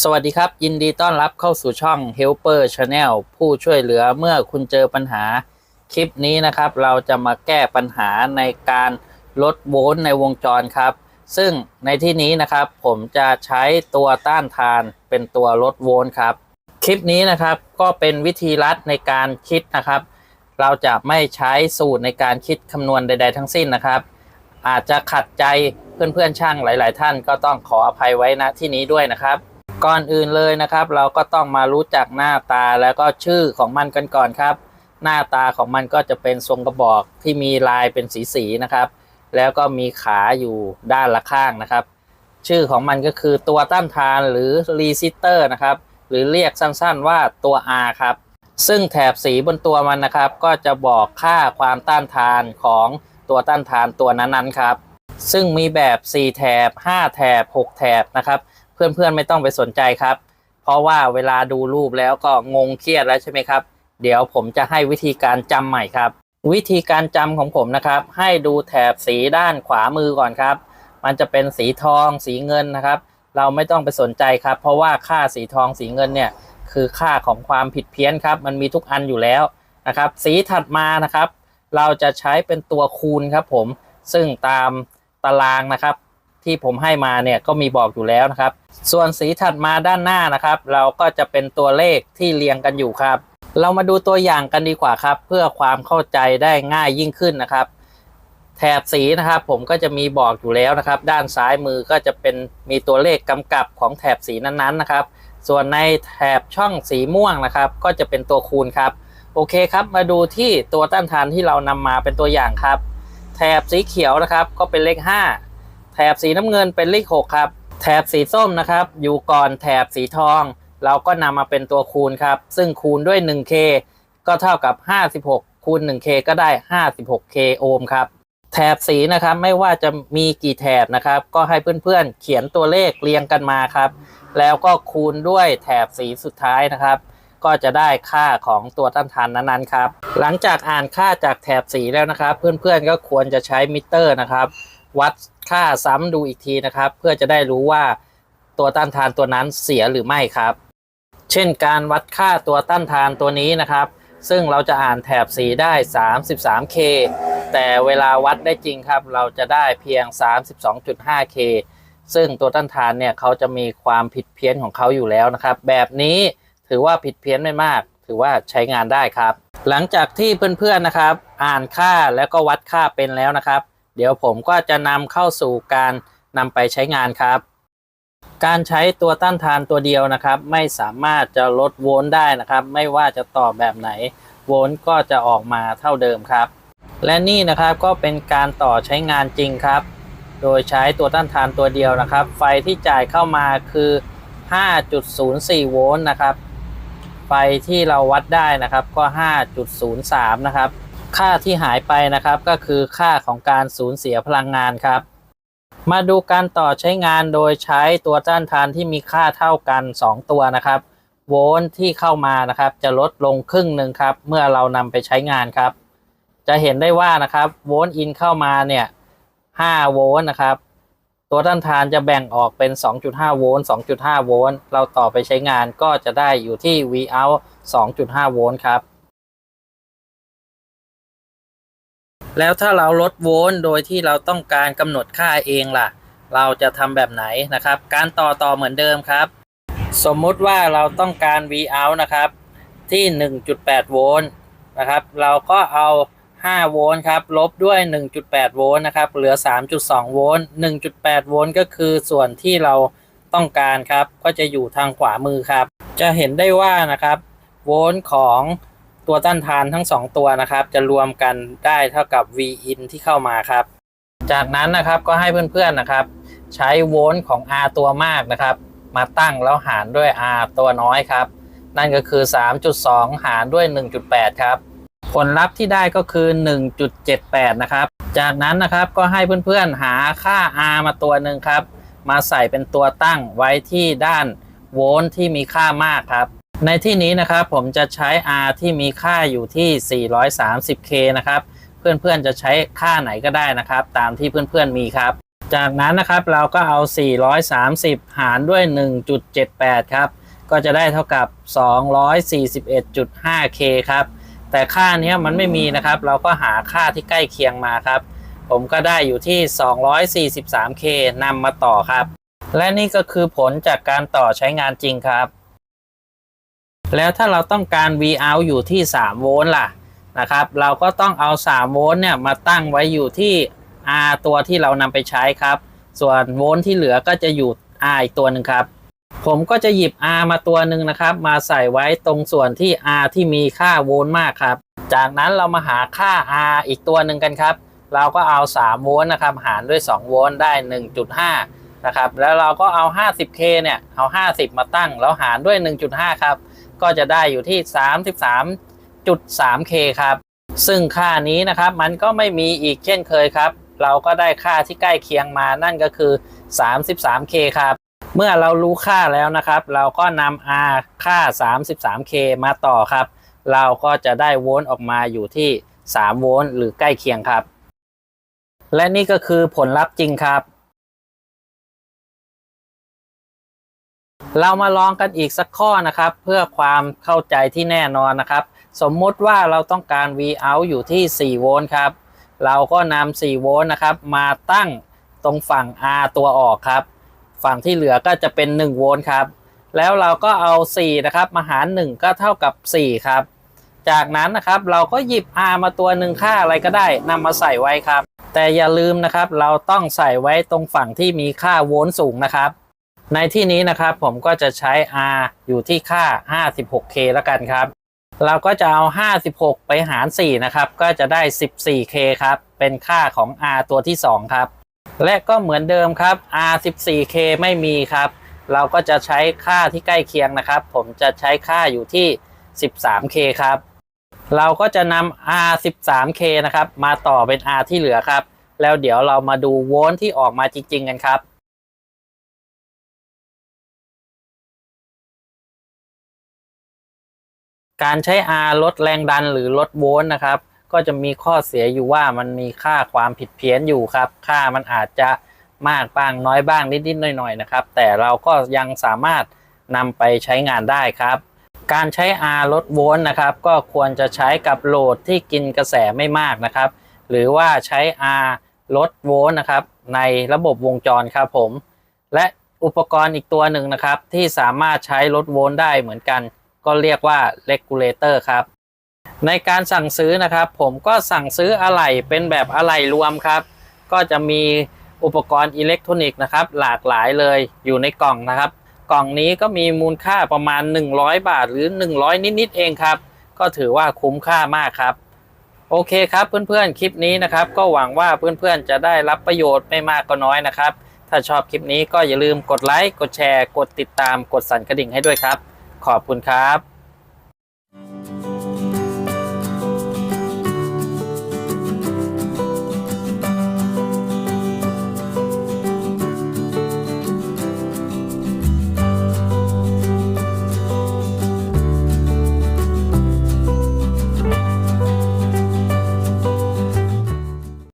สวัสดีครับ ยินดีต้อนรับเข้าสู่ช่อง Helper Channel ผู้ช่วยเหลือเมื่อคุณเจอปัญหาคลิปนี้นะครับ เราจะมาแก้ปัญหาในการลดโวลต์ในวงจรครับ ซึ่งในที่นี้นะครับ ผมจะใช้ตัวต้านทานเป็นตัวลดโวลต์ครับ คลิปนี้นะครับก็เป็นวิธีลัดในการคิดนะครับ เราจะไม่ใช้สูตรในการคิดคำนวณใด ๆ ทั้งสิ้นนะครับ อาจจะขัดใจเพื่อนๆช่างหลาย ๆ ท่านก็ต้องขออภัยไว้ณที่นี้ด้วยนะครับ ก่อนอื่นเลยนะครับ เราก็ต้องมารู้จักหน้าตาแล้วก็ชื่อของมันกันก่อนครับ หน้าตาของมันก็จะเป็นทรงกระบอกที่มีลายเป็นสี ๆ นะครับ แล้วก็มีขาอยู่ด้านละข้างนะครับ ชื่อของมันก็คือตัวต้านทานหรือรีซิสเตอร์นะครับ หรือเรียกสั้นๆว่าตัว R ครับ ซึ่งแถบสีบนตัวมันนะครับ ก็จะบอกค่าความต้านทานของตัวต้านทานตัวนั้นๆครับ ซึ่งมีแบบ 4 แถบ 5 แถบ 6 แถบนะครับ เพื่อนๆไม่ต้องไปสนใจครับ เพราะว่าเวลาดูรูปแล้วก็งงเครียดแล้วใช่ไหมครับ เดี๋ยวผมจะให้วิธีการจำใหม่ครับ วิธีการจำของผมนะครับ ให้ดูแถบสีด้านขวามือก่อนครับ มันจะเป็นสีทองสีเงินนะครับ เราไม่ต้องไปสนใจครับ เพราะว่าค่าสีทองสีเงินเนี่ยคือค่าของความผิดเพี้ยนครับ มันมีทุกอันอยู่แล้วนะครับ สีถัดมานะครับ เราจะใช้เป็นตัวคูณครับผมซึ่งตามตารางนะครับ ที่ผมให้มาเนี่ยก็มีบอกอยู่แล้วนะครับ ส่วนสีถัดมาด้านหน้านะครับ เราก็จะเป็นตัวเลขที่เรียงกันอยู่ครับ เรามาดูตัวอย่างกันดีกว่าครับ เพื่อความเข้าใจได้ง่ายยิ่งขึ้นนะครับ แถบสีนะครับ ผมก็จะมีบอกอยู่แล้วนะครับ ด้านซ้ายมือก็จะเป็นมีตัวเลขกำกับของแถบสีนั้นๆนะครับ ส่วนในแถบช่องสีม่วงนะครับ ก็จะเป็นตัวคูณครับโอเคครับ มาดูที่ตัวต้านทานที่เรานำมาเป็นตัวอย่างครับ แถบสีเขียวนะครับ ก็เป็นเลข 5 แถบสีน้ำเงินเป็นเลข6ครับ แถบสีส้มนะครับ อยู่ก่อนแถบสีทอง เราก็นำมาเป็นตัวคูณครับ ซึ่งคูณด้วย 1K ก็เท่ากับ 56 คูณ 1K ก็ได้ 56K โอห์มครับ แถบสีนะครับไม่ว่าจะมีกี่แถบนะครับ ก็ให้เพื่อนๆเขียนตัวเลขเรียงกันมาครับ แล้วก็คูณด้วยแถบสีสุดท้ายนะครับก็จะได้ค่าของตัวต้านทานนั้นๆครับ หลังจากอ่านค่าจากแถบสีแล้วนะครับ เพื่อนๆก็ควรจะใช้มิเตอร์นะครับ วัด ค่าซ้ำดูอีกทีนะครับ เพื่อจะได้รู้ว่าตัวต้านทานตัวนั้นเสียหรือไม่ครับ เช่นการวัดค่าตัวต้านทานตัวนี้นะครับ ซึ่งเราจะอ่านแถบสีได้ 33K แต่เวลาวัดได้จริงครับ เราจะได้เพียง 32.5K ซึ่งตัวต้านทานเนี่ยเขาจะมีความผิดเพี้ยนของเขาอยู่แล้วนะครับ แบบนี้ถือว่าผิดเพี้ยนไม่มาก ถือว่าใช้งานได้ครับ หลังจากที่เพื่อนๆนะครับ อ่านค่าแล้วก็วัดค่าเป็นแล้วนะครับ เดี๋ยวผมก็จะนำเข้าสู่การนำไปใช้งานครับ การใช้ตัวต้านทานตัวเดียวนะครับ ไม่สามารถจะลดโวลต์ได้นะครับ ไม่ว่าจะต่อแบบไหน โวลต์ก็จะออกมาเท่าเดิมครับ และนี่นะครับก็เป็นการต่อใช้งานจริงครับ โดยใช้ตัวต้านทานตัวเดียวนะครับ ไฟที่จ่ายเข้ามาคือ 5.04 โวลต์นะครับไฟที่เราวัดได้นะครับก็ 5.03 นะครับ ค่าที่หายไปนะครับก็คือค่าของการสูญเสียพลังงานครับ มาดูการต่อใช้งานโดยใช้ตัวต้านทานที่มีค่าเท่ากัน 2 ตัวนะครับ โวลต์ที่เข้ามานะครับ จะลดลงครึ่งหนึ่งครับ เมื่อเรานำไปใช้งานครับ จะเห็นได้ว่านะครับโวลต์อินเข้ามาเนี่ย5โวลต์นะครับ ตัวต้านทานจะแบ่งออกเป็น 2.5 โวลต์ 2.5 โวลต์ เราต่อไปใช้งานก็จะได้อยู่ที่ Vout 2.5 โวลต์ครับ แล้วถ้าเราลดโวลต์โดยที่เราต้องการกำหนดค่าเองล่ะ เราจะทำแบบไหนนะครับ การต่อต่อเหมือนเดิมครับ สมมุติว่าเราต้องการ Vout นะครับ ที่ 1.8 โวลต์นะครับ เราก็เอา 5 โวลต์ครับ ลบด้วย 1.8 โวลต์นะครับ เหลือ 3.2 โวลต์ 1.8 โวลต์ก็คือส่วนที่เราต้องการครับ ก็จะอยู่ทางขวามือครับ จะเห็นได้ว่านะครับ โวลต์ของ ตัวต้านทานทั้ง 2 ตัวนะครับ จะรวมกันได้เท่ากับ Vin ที่เข้ามาครับ จากนั้นนะครับก็ให้เพื่อนๆนะครับ ใช้โวลต์ของ R ตัวมากนะครับ มาตั้งแล้วหารด้วย R ตัวน้อยครับ นั่นก็คือ 3.2 หารด้วย 1.8 ครับ ผลลัพธ์ที่ได้ก็คือ 1.78 นะครับ จากนั้นนะครับก็ให้เพื่อนๆหาค่า R มาตัวหนึ่งครับ มาใส่เป็นตัวตั้งไว้ที่ด้านโวลต์ที่มีค่ามากครับ ในที่นี้นะครับผมจะใช้ R ที่มีค่าอยู่ที่ 430K นะครับ เพื่อนๆจะใช้ค่าไหนก็ได้นะครับ ตามที่เพื่อนๆมีครับ จากนั้นนะครับเราก็เอา 430 หารด้วย 1.78 ครับ ก็จะได้เท่ากับ 241.5K ครับ แต่ค่านี้มันไม่มีนะครับ เราก็หาค่าที่ใกล้เคียงมาครับ ผมก็ได้อยู่ที่ 243K นำมาต่อครับ และนี่ก็คือผลจากการต่อใช้งานจริงครับ แล้วถ้าเราต้องการ Vout อยู่ที่ 3 โวลต์ล่ะนะครับ เราก็ต้องเอา 3 โวลต์เนี่ยมาตั้งไว้อยู่ที่ R ตัวที่เรานำไปใช้ครับ ส่วนโวลต์ที่เหลือก็จะอยู่ R อีกตัวหนึ่งครับ ผมก็จะหยิบ R มาตัวหนึ่งนะครับ มาใส่ไว้ตรงส่วนที่ R ที่มีค่าโวลต์มากครับ จากนั้นเรามาหาค่า R อีกตัวหนึ่งกันครับ เราก็เอา 3 โวลต์นะครับหารด้วย 2 โวลต์ได้ 1.5 นะครับ แล้วเราก็เอา 50K เนี่ย เอา 50 มาตั้งแล้วหารด้วย 1.5 ครับ ก็จะได้อยู่ที่ 33.3K ครับ ซึ่งค่านี้นะครับมันก็ไม่มีอีกเช่นเคยครับ เราก็ได้ค่าที่ใกล้เคียงมานั่นก็คือ 33K ครับ เมื่อเรารู้ค่าแล้วนะครับ เราก็นำ R ค่า 33K มาต่อครับ เราก็จะได้โวลต์ออกมาอยู่ที่ 3 โวลต์หรือใกล้เคียงครับ และนี่ก็คือผลลัพธ์จริงครับ เรามาลองกันอีกสักข้อนะครับ เพื่อความเข้าใจที่แน่นอนนะครับ สมมติว่าเราต้องการ Vout อยู่ที่ 4 โวลต์ครับ เราก็นำ 4 โวลต์นะครับ มาตั้งตรงฝั่ง R ตัวออกครับ ฝั่งที่เหลือก็จะเป็น 1 โวลต์ครับ แล้วเราก็เอา 4 นะครับ มาหาร 1 ก็เท่ากับ 4 ครับ จากนั้นนะครับเราก็หยิบ R มาตัวหนึ่งค่าอะไรก็ได้นำมาใส่ไว้ครับ แต่อย่าลืมนะครับ เราต้องใส่ไว้ตรงฝั่งที่มีค่าโวลต์สูงนะครับ ในที่นี้นะครับผมก็จะใช้ R อยู่ที่ค่า 56K แล้วกันครับ เราก็จะเอา 56 ไปหาร 4 นะครับ ก็จะได้ 14K ครับ เป็นค่าของ R ตัวที่ 2 ครับ และก็เหมือนเดิมครับ R 14K ไม่มีครับ เราก็จะใช้ค่าที่ใกล้เคียงนะครับ ผมจะใช้ค่าอยู่ที่ 13K ครับ เราก็จะนำ R 13K นะครับ มาต่อเป็น R ที่เหลือครับ แล้วเดี๋ยวเรามาดูโวลต์ที่ออกมาจริง ๆ กันครับ การใช้ R ลดแรงดันหรือลดโวลต์นะครับ ก็จะมีข้อเสียอยู่ว่ามันมีค่าความผิดเพี้ยนอยู่ครับ ค่ามันอาจจะมากบ้างน้อยบ้างนิดๆหน่อยๆนะครับ แต่เราก็ยังสามารถนำไปใช้งานได้ครับ การใช้ R ลดโวลต์นะครับ ก็ควรจะใช้กับโหลดที่กินกระแสไม่มากนะครับ หรือว่าใช้ R ลดโวลต์นะครับในระบบวงจรครับผม และอุปกรณ์อีกตัวหนึ่งนะครับ ที่สามารถใช้ลดโวลต์ได้เหมือนกัน ก็เรียกว่า regulator ครับ ในการสั่งซื้อนะครับ ผมก็สั่งซื้ออะไหล่เป็นแบบอะไหล่รวมครับ ก็จะมีอุปกรณ์อิเล็กทรอนิกส์นะครับ หลากหลายเลยอยู่ในกล่องนะครับ กล่องนี้ก็มีมูลค่าประมาณ 100 บาทหรือ 100 นิดๆเองครับ ก็ถือว่าคุ้มค่ามากครับ โอเคครับเพื่อนๆ คลิปนี้นะครับ ก็หวังว่าเพื่อนๆ จะได้รับประโยชน์ไม่มากก็น้อยนะครับ ถ้าชอบคลิปนี้ก็อย่าลืมกดไลค์ กดแชร์ กดติดตาม กดสั่นกระดิ่งให้ด้วยครับ ขอบคุณครับ